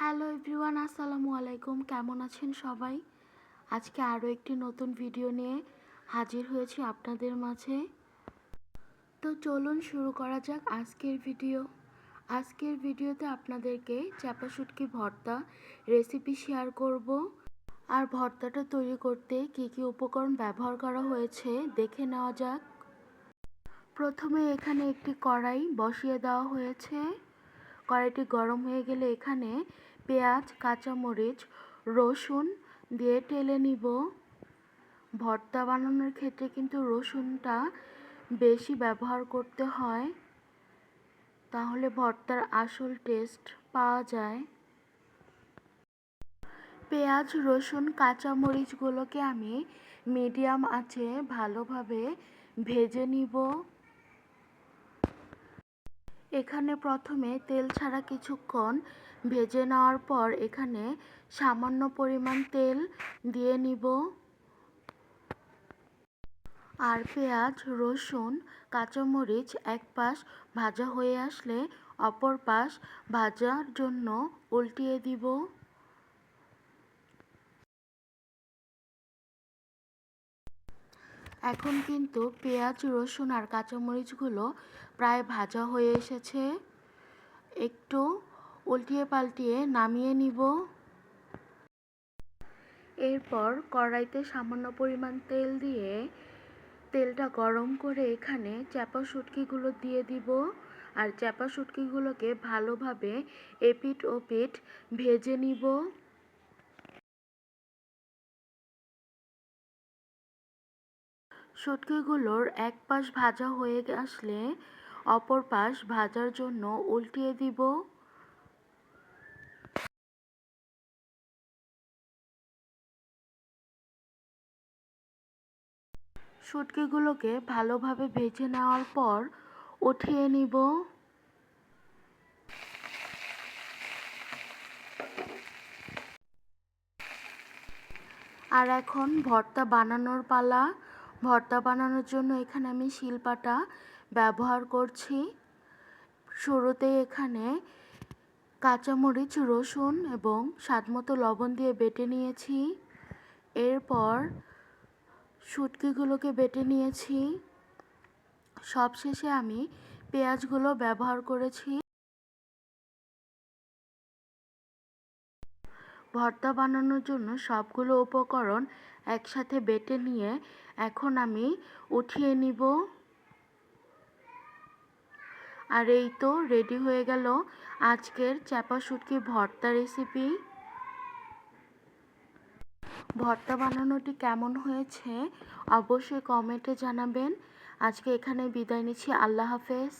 Hello everyone, আসসালামু আলাইকুম। কেমন আছেন সবাই? আজকে আরও একটি নতুন ভিডিও নিয়ে হাজির হয়েছি আপনাদের মাঝে। তো চলুন শুরু করা যাক আজকের ভিডিও। আজকের ভিডিওতে আপনাদেরকে চাপা শুটকি ভর্তা রেসিপি শেয়ার করব। আর ভর্তাটা তৈরি করতে কি কি উপকরণ ব্যবহার করা হয়েছে দেখে নেওয়া যাক। প্রথমে এখানে একটি কড়াই বসিয়ে দেওয়া হয়েছে। কড়াইটি গরম হয়ে গেলে এখানে পেঁয়াজ, কাঁচামরিচ, রসুন দিয়ে টেলে নিব। ভর্তা বানানোর ক্ষেত্রে কিন্তু রসুনটা বেশি ব্যবহার করতে হয়। তাহলে ভর্তার আসল টেস্ট পাওয়া যায়। পেঁয়াজ, রসুন, কাঁচামরিচগুলোকে আমি মিডিয়াম আঁচে ভালোভাবে ভেজে নিব। এখানে প্রথমে তেল ছাড়া কিছুক্ষণ ভেজে নেওয়ার পর এখানে সামান্য পরিমাণ তেল দিয়ে নিব। আর পেঁয়াজ, রসুন, কাঁচামরিচ এক পাশ ভাজা হয়ে আসলে অপর পাশ ভাজার জন্য উল্টিয়ে দিব। এখন কিন্তু পেঁয়াজ, রসুন আর কাঁচামরিচগুলো প্রায় ভাজা হয়ে এসেছে। একটু উল্টিয়ে পাল্টিয়ে নামিয়ে নিব। এরপর কড়াইতে সামান্য পরিমাণ তেল দিয়ে তেলটা গরম করে এখানে চাপা শুটকিগুলো দিয়ে দিব। আর চাপা শুটকিগুলোকে ভালোভাবে এপিট ওপিট ভেজে নিব। শুটকিগুলোর এক পাশ ভাজা হয়ে আসলে অপর পাশ ভাজার জন্য উল্টিয়ে দিব। শুটকিগুলোকে ভালোভাবে ভেজে নেওয়ার পর উঠিয়ে নিব। আর এখন ভর্তা বানানোর পালা। ভর্তা বানানোর জন্য এখানে আমি শিলপাটা ব্যবহার করছি। শুরুতে এখানে কাঁচামরিচ, রসুন এবং স্বাদমতো লবণ দিয়ে বেটে নিয়েছি। এরপর শুটকিগুলোকে বেটে নিয়েছি। সবশেষে আমি পেঁয়াজগুলো ব্যবহার করেছি। ভর্তা বানানোর জন্য সবগুলো উপকরণ একসাথে বেটে নিয়ে এখন আমি উঠিয়ে নিব। আর এই তো রেডি হয়ে গেল আজকের চাপা শুটকি ভর্তা রেসিপি ভর্তা বানানোটি কেমন হয়েছে অবশ্যই কমেন্টে জানাবেন। আজকে এখানে বিদায় নিচ্ছি, আল্লাহ হাফেজ।